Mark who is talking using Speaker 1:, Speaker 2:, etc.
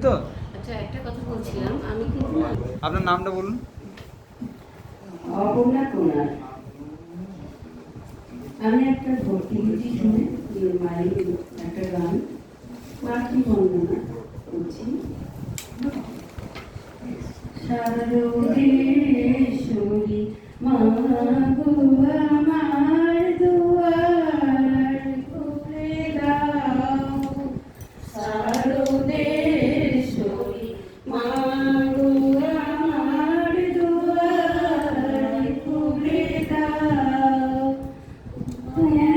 Speaker 1: তো?
Speaker 2: আচ্ছা একটা কথা বলছিলাম আমি কিন্তু
Speaker 1: আপনার নামটা বলুন।
Speaker 3: অপর্ণা কুমার। আমি একটা ভর্তি গীতি শুনে মায়ের একটা গান। পাখি বন্দনা করছি। সারো দেশ মা 对、